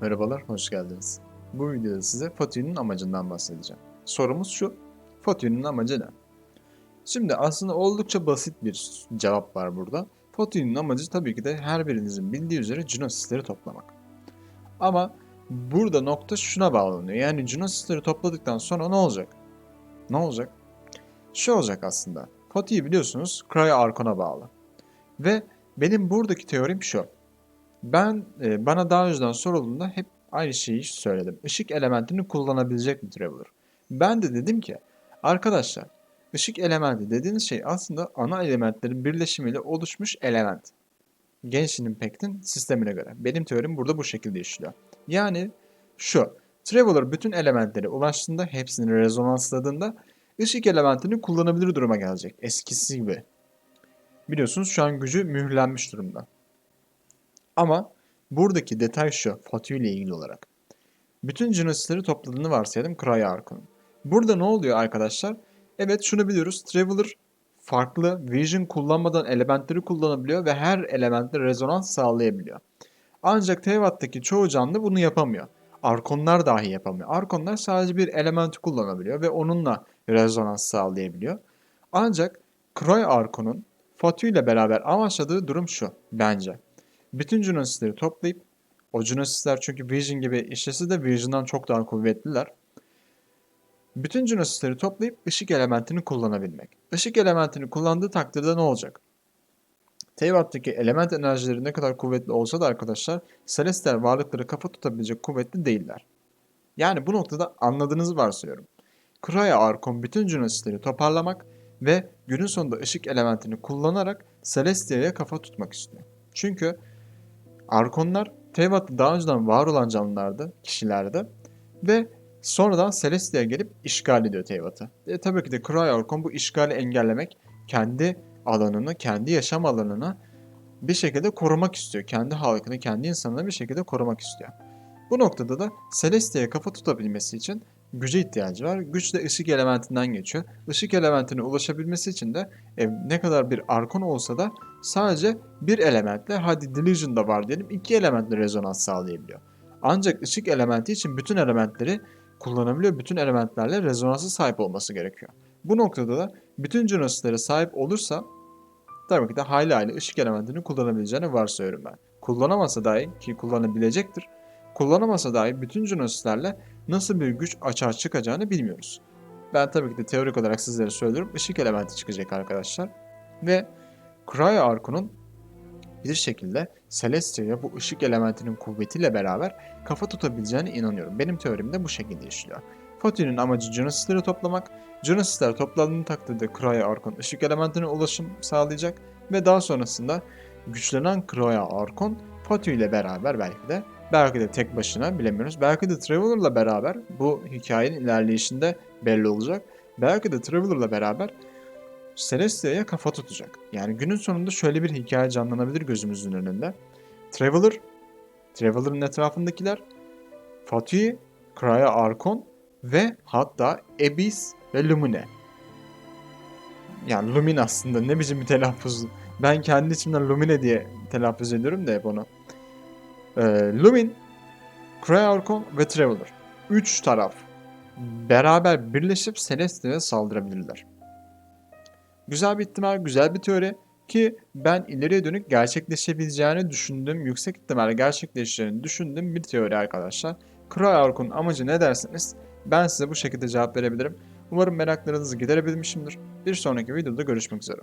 Merhabalar, hoş geldiniz. Bu videoda size Fatih'in amacından bahsedeceğim. Sorumuz şu, Fatih'in amacı ne? Şimdi aslında oldukça basit bir cevap var burada. Fatih'in amacı tabii ki de her birinizin bildiği üzere Genosis'leri toplamak. Ama burada nokta şuna bağlanıyor. Yani Genosis'leri topladıktan sonra ne olacak? Ne olacak? Şu olacak aslında. Fatih'i biliyorsunuz Cryo Arkon'a bağlı. Ve benim buradaki teorim şu. Ben e, bana daha önceden sorulduğunda hep aynı şeyi söyledim. Işık elementini kullanabilecek mi Traveler? Ben de dedim ki arkadaşlar ışık elementi dediğiniz şey aslında ana elementlerin birleşimiyle oluşmuş element. Genshin Impact'in sistemine göre. Benim teorim burada bu şekilde işliyor. Yani şu. Traveler bütün elementlere ulaştığında hepsini rezonansladığında ışık elementini kullanabilir duruma gelecek. Eskisi gibi. Biliyorsunuz şu an gücü mühürlenmiş durumda. Ama buradaki detay şu, Fatih ile ilgili olarak. Bütün Genosis'leri topladığını varsayalım Cryo Arkon'un. Burada ne oluyor arkadaşlar? Evet şunu biliyoruz. Traveler farklı Vision kullanmadan elementleri kullanabiliyor ve her elementle rezonans sağlayabiliyor. Ancak Tevat'taki çoğu canlı bunu yapamıyor. Arkonlar dahi yapamıyor. Arkonlar sadece bir elementi kullanabiliyor ve onunla rezonans sağlayabiliyor. Ancak Cryo Arkon'un Fatih ile beraber amaçladığı durum şu bence. Bütün Genosis'leri toplayıp o Genosis'ler çünkü Vision gibi işlesi de Vision'dan çok daha kuvvetliler. Bütün Genosis'leri toplayıp ışık elementini kullanabilmek. Işık elementini kullandığı takdirde ne olacak? Teyvat'taki element enerjileri ne kadar kuvvetli olsa da arkadaşlar Celestial varlıkları kafa tutabilecek kuvvetli değiller. Yani bu noktada anladığınızı varsayıyorum. Kraya Arkon bütün Genosis'leri toparlamak ve günün sonunda ışık elementini kullanarak Celestia'ya kafa tutmak istiyor. Çünkü Arkonlar Teyvat'ta daha önceden var olan canlılardı, kişilerde ve sonradan Celestia gelip işgal ediyor Teyvat'ı. E, tabii ki de Cryo Arkon bu işgali engellemek, kendi alanını, kendi yaşam alanını bir şekilde korumak istiyor. Kendi halkını, kendi insanını bir şekilde korumak istiyor. Bu noktada da Celestia'ya kafa tutabilmesi için güce ihtiyacı var. Güç de ışık elementinden geçiyor. Işık elementine ulaşabilmesi için de e, ne kadar bir arkon olsa da sadece bir elementle hadi Delusion'da var diyelim iki elementle rezonans sağlayabiliyor. Ancak ışık elementi için bütün elementleri kullanabiliyor. Bütün elementlerle rezonansa sahip olması gerekiyor. Bu noktada da bütün Genosislere sahip olursa tabii ki de hayli hayli ışık elementini kullanabileceğini varsayıyorum ben. Kullanamasa dahi ki kullanabilecektir. Kullanamasa dahi bütün Genosislerle nasıl bir güç açığa çıkacağını bilmiyoruz. Ben tabii ki de teorik olarak sizlere söylüyorum. Işık elementi çıkacak arkadaşlar. Ve Cryo Arkon'un bir şekilde Celestia'ya bu ışık elementinin kuvvetiyle beraber kafa tutabileceğine inanıyorum. Benim teorim de bu şekilde işliyor. Fatih'in amacı Genosis'leri toplamak. Genosis'ler toplandığını takdirde Cryo Arkon ışık elementine ulaşım sağlayacak ve daha sonrasında güçlenen Cryo Arkon Fatih ile beraber belki de belki de tek başına bilemiyoruz. Belki de Traveler'la beraber bu hikayenin ilerleyişinde belli olacak. Belki de Traveler'la beraber Celestia'ya kafa tutacak. Yani günün sonunda şöyle bir hikaye canlanabilir gözümüzün önünde. Traveler, Traveler'ın etrafındakiler, Fatih, Cryo Arkon ve hatta Abyss ve Lumine. Yani Lumine aslında ne biçim bir telaffuz. Ben kendi içimden Lumine diye telaffuz ediyorum da hep onu. Ee, Lumin, Cryo Arkon ve Traveler. Üç taraf beraber birleşip Celestia'ya saldırabilirler. Güzel bir ihtimal, güzel bir teori ki ben ileriye dönük gerçekleşebileceğini düşündüğüm, yüksek ihtimalle gerçekleşeceğini düşündüğüm bir teori arkadaşlar. Cryo Arkon amacı ne derseniz ben size bu şekilde cevap verebilirim. Umarım meraklarınızı giderebilmişimdir. Bir sonraki videoda görüşmek üzere.